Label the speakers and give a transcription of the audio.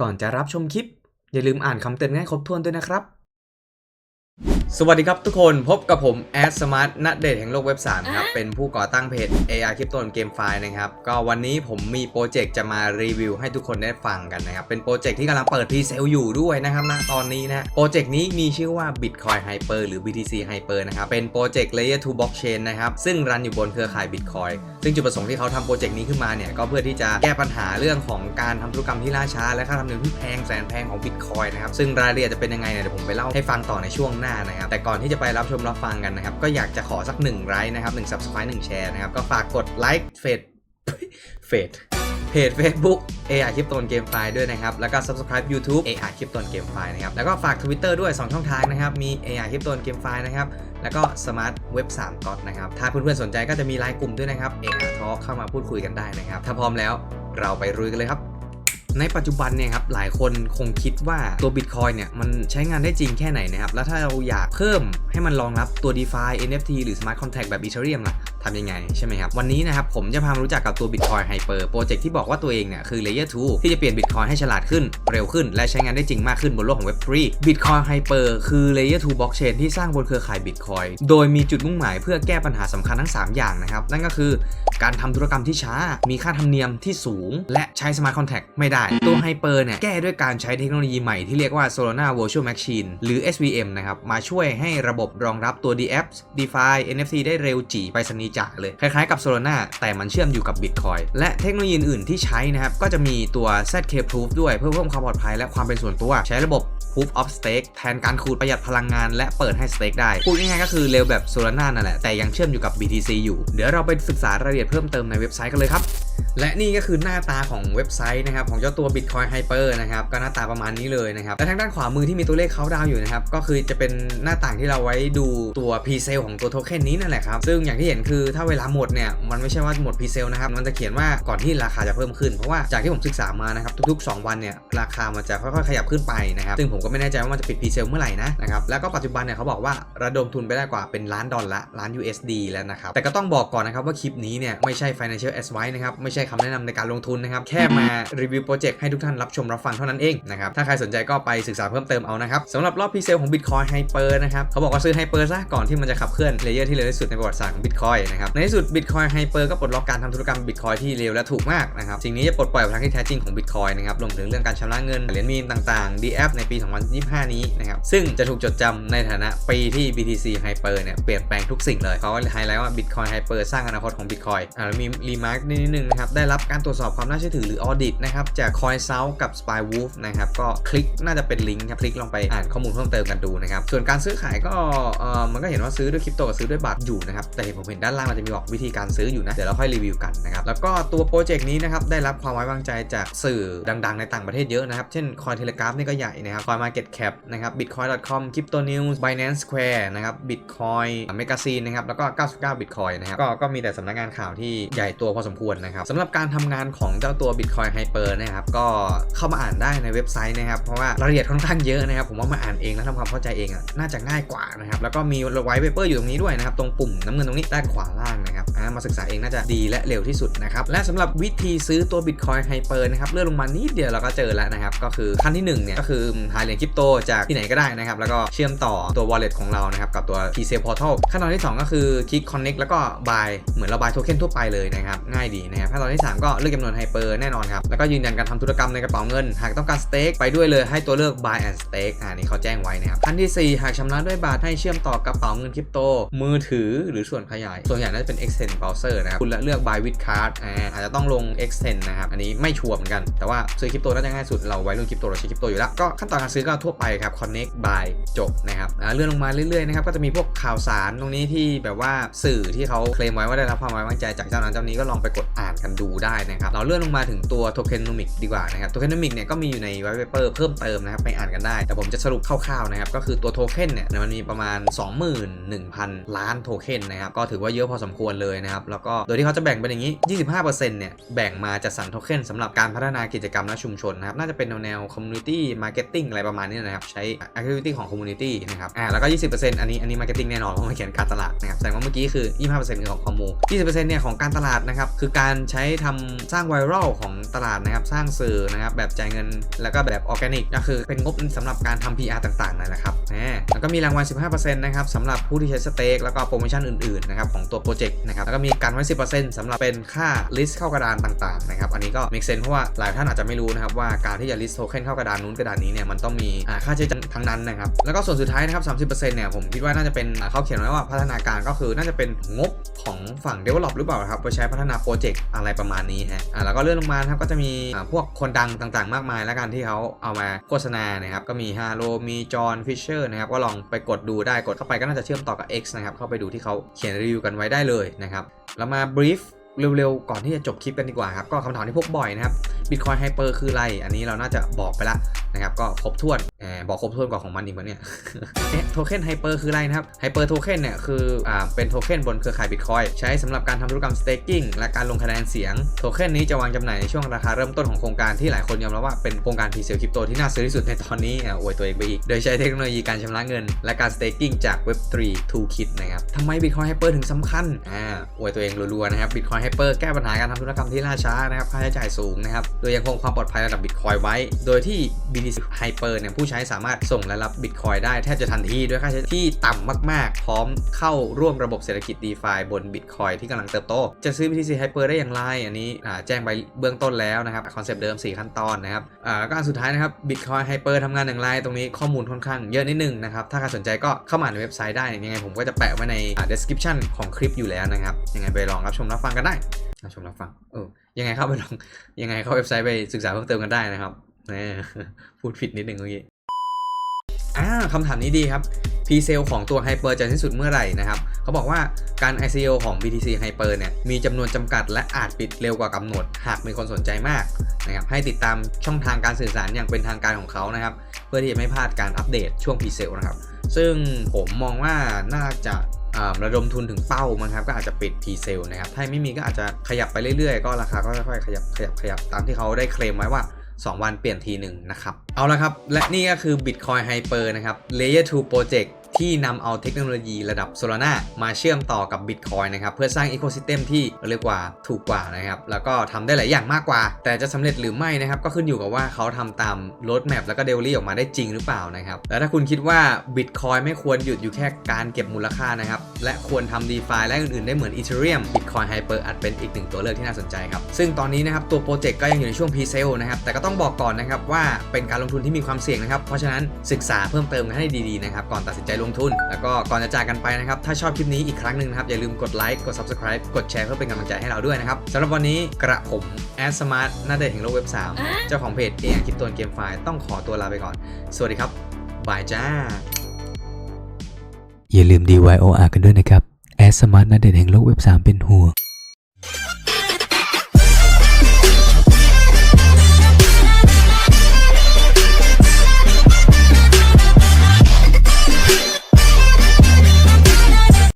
Speaker 1: ก่อนจะรับชมคลิป อย่าลืมอ่านคำเตือนให้ครบถ้วนด้วยนะครับ สวัสดีครับทุกคนพบกับผมแอดสมาร์ทนัดเดทแห่งโลกเว็บ3ครับ เป็นผู้ก่อตั้งเพจ AR Crypto Game File นะครับ ก็วันนี้ผมมีโปรเจกต์จะมารีวิวให้ทุกคนได้ฟังกันนะครับ เป็นโปรเจกต์ที่กำลังเปิดพรีเซลอยู่ด้วยนะครับณตอนนี้นะโปรเจกต์นี้มีชื่อว่า Bitcoin Hyper หรือ BTC Hyper นะครับเป็นโปรเจกต์ Layer 2 Blockchain นะครับซึ่งรันอยู่บนเครือข่าย Bitcoin ซึ่งจุดประสงค์ที่เขาทำโปรเจกต์นี้ขึ้นมาเนี่ยก็เพื่อที่จะแก้ปัญหาเรื่องของการทำธุรกรรมที่ล่าช้า และค่าธรรมเนียมที่แพงแสนแพงของบิตคอยนะครับซึ่งรายละเอียดจะเป็นยังไงเนี่ยเดี๋ยวผมไปเล่าให้ฟังต่อในช่วงหน้านะครับแต่ก่อนที่จะไปรับชมรับฟังกันนะครับก็อยากจะขอสักหนึ่งไลค์นะครับหนึ่งซับสไครต์หนึ่งแชร์นะครับก็ฝากกดไลค์เฟดเฟด เพจ Facebook AR คลิปตนเกมไฟล์ด้วยนะครับ แล้วก็ Subscribe YouTube AR คลิปตนเกมไฟนะครับ แล้วก็ฝาก Twitter ด้วย 2 ช่องทางนะครับ มี AR คลิปตนเกมไฟล์นะครับ แล้วก็ Smart Web 3 g o d นะครับ ถ้าเพื่อนๆสนใจก็จะมีไลน์กลุ่มด้วยนะครับ AR Talk เข้ามาพูดคุยกันได้นะครับ ถ้าพร้อมแล้วเราไปรุยกันเลยครับในปัจจุบันเนี่ยครับหลายคนคงคิดว่าตัว Bitcoin เนี่ยมันใช้งานได้จริงแค่ไหนนะครับ แล้วถ้าเราอยากเพิ่มให้มันรองรับตัว DeFi NFT หรือ Smart Contract แบบ Ethereum ล่ะ ทำยังไงใช่ไหมครับวันนี้นะครับผมจะพามารู้จักกับตัว Bitcoin Hyper โปรเจกต์ที่บอกว่าตัวเองเนี่ยคือ Layer 2 ที่จะเปลี่ยน Bitcoin ให้ฉลาดขึ้นเร็วขึ้น และใช้งานได้จริงมากขึ้นบนโลกของ Web3 Bitcoin Hyper คือ Layer 2 Blockchain ที่สร้างบนเครือข่าย Bitcoin โดยมีจุดมุ่งหมายเพื่อแก้ปัญหาสำคัญทั้ง 3 อย่างนะครับนั่นก็คือการทำธุรกรรมที่ช้า มีค่าธรรมเนียมที่สูง และใช้ Smart Contract ไม่ได้ ตัว Hyper เนี่ยแก้ด้วยการใช้เทคโนโลยีใหม่ที่เรียกว่า Solana Virtual Machine หรือ SVM นะครับมาช่วยให้ระบบรองรับตัว DApps DeFi NFT ได้เร็วจีไปสนีจ๋าเลย คล้ายๆกับ Solana แต่มันเชื่อมอยู่กับ Bitcoin และเทคโนโลยีอื่นที่ใช้นะครับ ก็จะมีตัว ZK Proof ด้วยเพื่อเพิ่มความปลอดภัยและความเป็นส่วนตัว ใช้ระบบ Proof of Stake แทนการขูดประหยัดพลังงานและเปิดให้ Stake ได้ พูดง่ายๆก็คือเร็วแบบ Solana นั่นแหละแต่ยังเชื่อมอยู่กับ BTC อยู่ เดี๋ยวเราไปศึกษารายละเอียดเพิ่มเติมในเว็บไซต์กันเลยครับและนี่ก็คือหน้าตาของเว็บไซต์นะครับของเจ้าตัว Bitcoin Hyper นะครับก็หน้าตาประมาณนี้เลยนะครับและทางด้านขวามือที่มีตัวเลขเขาดาวอยู่นะครับก็คือจะเป็นหน้าต่างที่เราไว้ดูตัว pre sale ของตัวโทเค็นนี้นั่นแหละครับซึ่งอย่างที่เห็นคือถ้าเวลาหมดเนี่ยมันไม่ใช่ว่าหมด pre sale นะครับมันจะเขียนว่าก่อนที่ราคาจะเพิ่มขึ้น เพราะว่าจากที่ผมศึกษามานะครับทุกๆ 2 วันเนี่ยราคามันจะค่อยๆขยับขึ้นไปนะครับซึ่งผมก็ไม่แน่ใจว่ามันจะปิด pre sale เมื่อไหร่นะนะครับแล้วก็ปัจจุบันเนี่ยเขาบอกว่าระดมทุนไปได้กว่าเป็นล้านดอลลาร์ล้าน USD แล้วนะครับแต่ก็ต้องบอกก่อนนะครับว่าคลิปนี้เนี่ยไม่ใช่ financial advice นะครับไม่ใช่คำแนะนำในการลงทุนนะครับ แค่มารีวิวโปรเจกต์ให้ทุกท่านรับชมรับฟังเท่านั้นเองนะครับ ถ้าใครสนใจก็ไปศึกษาเพิ่มเติมเอานะครับสำหรับรอบพรีเซลของ Bitcoin Hyper นะครับ เขาบอกว่าซื้อ Hyper ซะก่อนที่มันจะขับเคลื่อนเลเยอร์ที่เร็วที่สุดในประวัติศาสตร์ของ Bitcoin นะครับ ในที่สุด Bitcoin Hyper ก็ปลดล็อกการทำธุรกรรม Bitcoin ที่เร็วและถูกมากนะครับ สิ่งนี้จะปลดปล่อยพลังที่แท้จริงของ Bitcoin นะครับรวมถึงเรื่องการชำระเงินเหรียญมีมต่างๆ DApp ในปี 2025 นี้นะครับซึ่งจะถูกจดจำในฐานะปีที่ BTC Hyper เนี่ยเปลี่ยนแปลงทุกสิ่งเลยเขาไฮไลท์ว่า Bitcoin Hyper สร้างอนาคตของ Bitcoin อ่าแล้วมีรีมาร์กนิดนึงนะครับได้รับการตรวจสอบความน่าเชื่อถือหรือ audit นะครับจาก Coin s o u t กับ Spy Wolf นะครับก็คลิกน่าจะเป็นลิงก์ครับคลิกลองไปอ่านข้อมูลเพิ่มเติมกันดูนะครับส่วนการซื้อขายก็เออมันก็เห็นว่าซื้อด้วยคริปโตกับซื้อด้วยบัตรอยู่นะครับแต่เห็นผมเห็นด้านล่างมันจะมีบอกวิธีการซื้ออยู่นะเดี๋ยวเราค่อยรีวิวกันนะครับแล้วก็ตัวโปรเจกต์นี้นะครับได้รับความไว้วางใจจากสื่อดังๆ ในต่างประเทศเยอะนะครับเช่น Cointelegraph นี่ก็ใหญ่นะครับ CoinMarketCap นะครับ Bitcoin.com Crypto News Binance Square นะครับ Bitcoin Magazine นะครับแล้วก็ 99 Bitcoin นะครับก็ก็มีแต่สำนักงานข่าวที่ใหญ่ตัวพอสมควรนะครับสำหรับการทำงานของเจ้าตัว Bitcoin Hyper นะครับก็เข้ามาอ่านได้ในเว็บไซต์นะครับเพราะว่ารายละเอียดค่อนข้างเยอะนะครับ ผมว่ามาอ่านเองแล้วทำความเข้าใจเองอะน่าจะง่ายกว่านะครับแล้วก็มีไวท์เปเปอร์อยู่ตรงนี้ด้วยนะครับตรงปุ่มน้ำเงินตรงนี้ด้านขวาล่างนะครับมาศึกษาเองน่าจะดีและเร็วที่สุดนะครับและสำหรับวิธีซื้อตัว Bitcoin Hyper นะครับเลื่อนลงมานิดเดียวเราก็เจอแล้วนะครับก็คือขั้นที่1เนี่ยก็คือหาเหรียญคริปโตจากที่ไหนก็ได้นะครับแล้วก็เชื่อมต่อตัว wallet ของเรานะครับกับตัว p s a l e Portal ขั้นตอนที่ 2 ก็คือคลิก connect แล้วก็ buy เหมือนเรา buy โทเค็นทั่วไปเลยนะครับง่ายดีนะครับขั้นตอนที่ 3 ก็เลือกจำนวน Hyper แน่นอนครับ แล้วก็ยืนยันการทำธุรกรรมในกระเป๋าเงิน หากต้องการสเต็กไปด้วยเลยให้ตัวเลือก buy and stake อ่านี่เขาแจ้งไว้นะครับขั้นที่ 4 หากชำระด้วยบาทให้เชื่อมต่อกระเป๋าเงินคริปโต มือถือหรือส่วนขยาย ส่วนใหญ่น่าจะเป็น extend browser นะครับคุณเลือก buy with card อ่าอาจจะต้องลง extend นะครับอันนี้ไม่ชัวร์เหมือนกันแต่ว่าซื้อคริปโตน่าจะง่ายสุดเราไว้รุ่นคริปโตเราใช้คริปโตอยู่แล้วก็ขั้นตอนการซื้อก็ทั่วไปครับ connect buy จบนะครับอ่าเลื่อนลงมาเรื่อยๆนะครับก็จะมีพวกข่าวสารตรงนี้ที่แบบว่าสื่อที่เขาเคลมไว้ว่าได้รับความไว้วางใจจากเจ้านั้นเจ้านี้ก็ลองไปกดอ่านกันดูได้นะครับเราเลื่อนลงมาถึงตัว tokenomic ดีกว่านะครับ tokenomic เนี่ยก็มีอยู่ใน white paper เพิ่มเติมนะครับไปอ่านกันได้ แต่ผมจะสรุปคร่าวๆนะครับก็คือตัวโทเค็นเนี่ยมันมีประมาณ 21,000 ล้านโทเค็นนะครับก็ถือว่าเยอะพอสมควรเลยนะครับแล้วก็โดยที่เขาจะแบ่งเป็นอย่างนี้ 25%เนี่ยแบ่งมาจัดสรรโทเค็นสำหรับการพัฒนากิจกรรมและชุมชนนะครับน่าจะเป็นแนวแนว community marketing อะไรประมาณนี้นะครับใช้ activity ของ community นะครับอ่าแล้วก็ 20%อันนี้อันนี้ marketing แน่นอนเพราะมันเขียนการตลาดนะครับแสดงว่าเมื่อกี้คือ 25%คือของคอมมู20%เนี่ยของการตลาดนะครับคือการใช้ทำสร้างไวรัลของตลาดนะครับ สร้างสื่อนะครับ แบบจ่ายเงินแล้วก็แบบออร์แกนิกก็คือเป็นงบสำหรับการทำ PR ต่างๆนั่นแหละครับแล้วก็มีรางวัล 15%นะครับสำหรับผู้ที่ใช้สเต็กแล้วก็โปรโมชั่นอื่นๆนะครับของตัวโปรเจกต์นะครับแล้วก็มีการไว้ 10%สำหรับเป็นค่า list เข้ากระดานต่างๆนะครับอันนี้ก็ make sense เพราะว่าหลายท่านอาจจะไม่รู้นะครับว่าการที่จะ list token เข้ากระดานนู้นกระดานนี้เนี่ยมันต้องมีค่าใช้จ่ายทั้งนั้นนะครับแล้วก็ส่วนสุดท้ายนะครับ30%เนี่ยผมคิดว่าน่าจะเป็นเขาเขียนไว้ว่าพัฒนาการก็คือน่าจะเป็นงบของฝั่ง develop หรือเปล่าครับไปใช้พัฒนาโปรเจกต์อะไรประมาณนี้ฮะอ่าแล้วก็เลื่อนลงมานะครับก็จะมีพวกคนดังต่างๆ มากมายแล้วกันที่เขาเอามาโฆษณานะครับก็มีฮาโลมีจอห์นฟิชเชอร์นะครับก็ลองไปกดดูได้กดเข้าไปก็น่าจะเชื่อมต่อกับ X นะครับเข้าไปดูที่เขาเขียนรีวิวกันไว้ได้เลยนะครับแล้วมา brief เร็วๆก่อนที่จะจบคลิปกันดีกว่าครับก็คำถามที่พบบ่อยนะครับ Bitcoin Hyper คืออะไร อันนี้เราน่าจะบอกไปละนะครับ ก็ครบถ้วนแหมบอกครบถ้วนกว่าของมันอีกมั้ยเนี่ยเอ๊ะโทเค็นไฮเปอร์คืออะไรนะครับไฮเปอร์โทเค็นเนี่ยคืออ่าเป็นโทเค็นบนเครือข่าย Bitcoin ใช้สำหรับการทำธุรกรรม staking และการลงคะแนนเสียง โทเค็นนี้จะวางจำหน่ายในช่วงราคาเริ่มต้นของโครงการที่หลายคนยอมรับว่าเป็นโครงการพีเซลคริปโตที่น่าซื้อที่สุดในตอนนี้อะอวยตัวเองไปอีก โดยใช้เทคโนโลยีการชำระเงิน และการ staking จาก Web3 Toolkit นะครับทำไม Bitcoin Hyper ถึงสำคัญอ่าอวยตัวเองรัวๆนะครับ Bitcoin Hyper แก้ปัญหาการทำธุรกรรมที่ล่าช้านะครับค่าใช้จ่ายสูงนะครับโดยยังคงความปลอดภัยระดับ Bitcoin ไว้ โดยที่ BTC Hyper เนี่ยผู้ใช้สามารถส่งและรับ Bitcoin ได้แทบจะทันทีด้วยค่าใช้จ่ายที่ต่ำมากๆ พร้อมเข้าร่วมระบบเศรษฐกิจ DeFi บน Bitcoin ที่กำลังเติบโต จะซื้อ BTC Hyper ได้อย่างไร อันนี้แจ้งไปเบื้องต้นแล้วนะครับคอนเซปต์เดิม 4 ขั้นตอนนะครับแล้วก็อันสุดท้ายนะครับ Bitcoin Hyper ทำงานอย่างไร ตรงนี้ข้อมูลค่อนข้างเยอะนิดนึงนะครับถ้าใครสนใจก็เข้ามาในเว็บไซต์ได้ยังไงผมก็จะแปะไว้ในอ่า description ของคลิปอยู่แล้วนะครับยังไงไปลองรับชมรับฟังกันได้ รับชมรับฟังเออยังไงเข้าไปลองยังไงเข้าเว็บไซต์ไปศึกษาเพิ่มเติมกันได้นะครับแหมพูดผิดนิดนึงเมื่อกี้อ่าคำถามนี้ดีครับ p s a l ของตัว Hyper จะสิ้นสุดเมื่อไหร่นะครับ เขาบอกว่าการ ICO ของ BTC Hyper เนี่ย มีจำนวนจำกัดและอาจปิดเร็วกว่ากำหนด หากมีคนสนใจมากนะครับ ให้ติดตามช่องทางการสื่อสารอย่างเป็นทางการของเขานะครับ เพื่อที่จะไม่พลาดการอัปเดตช่วง p s a l นะครับ ซึ่งผมมองว่าน่าจะ ระดมทุนถึงเป้ามั้งครับก็อาจจะปิดทีเซลนะครับถ้าไม่มีก็อาจจะขยับไปเรื่อยๆ ก็ราคาก็ค่อยๆขยับขยับขยับตามที่เขาได้เคลมไว้ว่า 2 วันเปลี่ยนทีหนึ่งนะครับ เอาละครับ และนี่ก็คือ Bitcoin Hyper นะครับ Layer 2 Project ที่นำเอาเทคโนโลยีระดับ Solana มาเชื่อมต่อกับ Bitcoin นะครับเพื่อสร้าง Ecosystem ที่เรียกว่าถูกกว่านะครับแล้วก็ทำได้หลายอย่างมากกว่า แต่จะสำเร็จหรือไม่นะครับก็ขึ้นอยู่กับว่าเขาทำตาม Roadmap แล้วก็ Delivery ออกมาได้จริงหรือเปล่านะครับและถ้าคุณคิดว่า Bitcoin ไม่ควรหยุดอยู่แค่การเก็บมูลค่านะครับและควรทำ DeFi และอื่นๆได้เหมือน Ethereum Bitcoin Hyper อาจเป็นอีกหนึ่งตัวเลือกที่น่าสนใจครับซึ่งตอนนี้นะครับตัวโปรเจกต์ก็ยังอยู่ในช่วง Pre-sale นะครับแต่ก็ต้องบอกก่อนนะครับว่าเป็นการลงทุนที่มีความเสี่ยงนะครับเพราะฉะนั้นศึกษาเพิ่มเติมกันให้ดีๆนะครับก่อนตัดสินใจลงทุน แล้วก็ก่อนจะจากกันไปนะครับ ถ้าชอบคลิปนี้อีกครั้งหนึ่งนะครับ อย่าลืมกดไลค์กด Subscribe กดแชร์เพื่อเป็นกำลังใจให้เราด้วยนะครับสำหรับวันนี้กระผมแอดสมาร์ทน่าเดชแห่งโลกเว็บ 3 เจ้าของเพจเองคลิปตัวเกมไฟล์ต้องขอตัวลาไปก่อน สวัสดีครับบายจ้า
Speaker 2: อย่าลืม DYOR กันด้วยนะครับแอดสมาร์ทนัดเด่นแห่งโลกเว็บ 3 เป็นห่วง